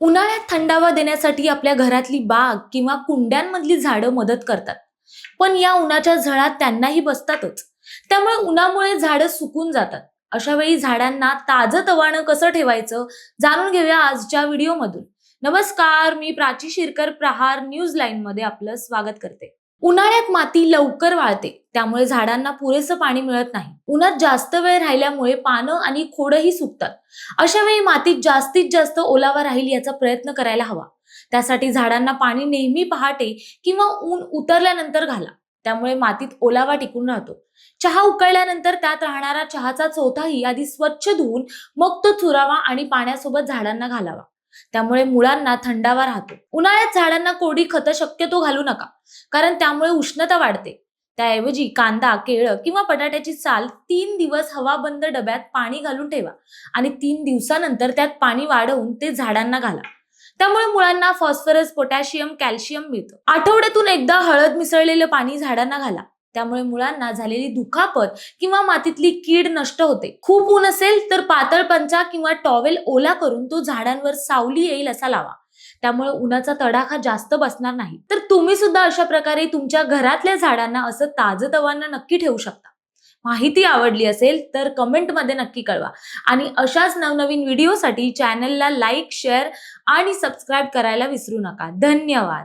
उन्हाळ्यात थंडावा देण्यासाठी आपल्या घरातली बाग किंवा कुंड्यांमधली झाडं मदत करतात. पण या उन्हाच्या झळात त्यांनाही बसतातच. त्यामुळे उन्हामुळे झाडं सुकून जातात. अशा वेळी झाडांना ताजं तवानं कसं ठेवायचं जाणून घेऊया आजच्या व्हिडिओमधून. नमस्कार मी प्राची शिरकर प्रहार न्यूज लाईन मध्ये आपलं स्वागत करते. उन्हाळ्यात माती लवकर वाळते. त्यामुळे झाडांना पुरेसं पाणी मिळत नाही. उन्हात जास्त वेळ राहिल्यामुळे पानं आणि खोडही सुकतात. अशा वेळी मातीत जास्तीत जास्त ओलावा राहील याचा प्रयत्न करायला हवा. त्यासाठी झाडांना पाणी नेहमी पहाटे किंवा ऊन उतरल्यानंतर घाला. त्यामुळे मातीत ओलावा टिकून राहतो. चहा उकळल्यानंतर त्यात राहणारा चहाचा चोथाही आधी स्वच्छ धुवून मग तो चुरावा आणि पाण्यासोबत झाडांना घालावा. त्यामुळे मुळांना थंडावा राहतो. उन्हाळ्यात झाडांना कोरडी खतं शक्यतो घालू नका कारण त्यामुळे उष्णता वाढते. त्याऐवजी कांदा केळं किंवा बटाट्याची साल तीन दिवस हवाबंद डब्यात पाणी घालून ठेवा आणि तीन दिवसानंतर त्यात पाणी वाढवून ते झाडांना घाला. त्यामुळे मुळांना फॉस्फरस पोटॅशियम कॅल्शियम मिळतं. आठवड्यातून एकदा हळद मिसळलेलं पाणी झाडांना घाला. त्यामुळे मुळांना झालेली दुखापत किंवा मातीतली कीड नष्ट होते. खूप ऊन असेल तर पातळ पंचा किंवा टॉवेल ओला करून तो झाडांवर सावली येईल असा लावा. त्यामुळे उन्हाचा तडाखा जास्त बसणार नाही. तर तुम्ही सुद्धा अशा प्रकारे तुमच्या घरातल्या झाडांना असं ताजतवानं नक्की ठेवू शकता. माहिती आवडली असेल तर कमेंटमध्ये नक्की कळवा. आणि अशाच नवनवीन व्हिडिओसाठी चॅनलला लाईक शेअर आणि सबस्क्राईब करायला विसरू नका. धन्यवाद.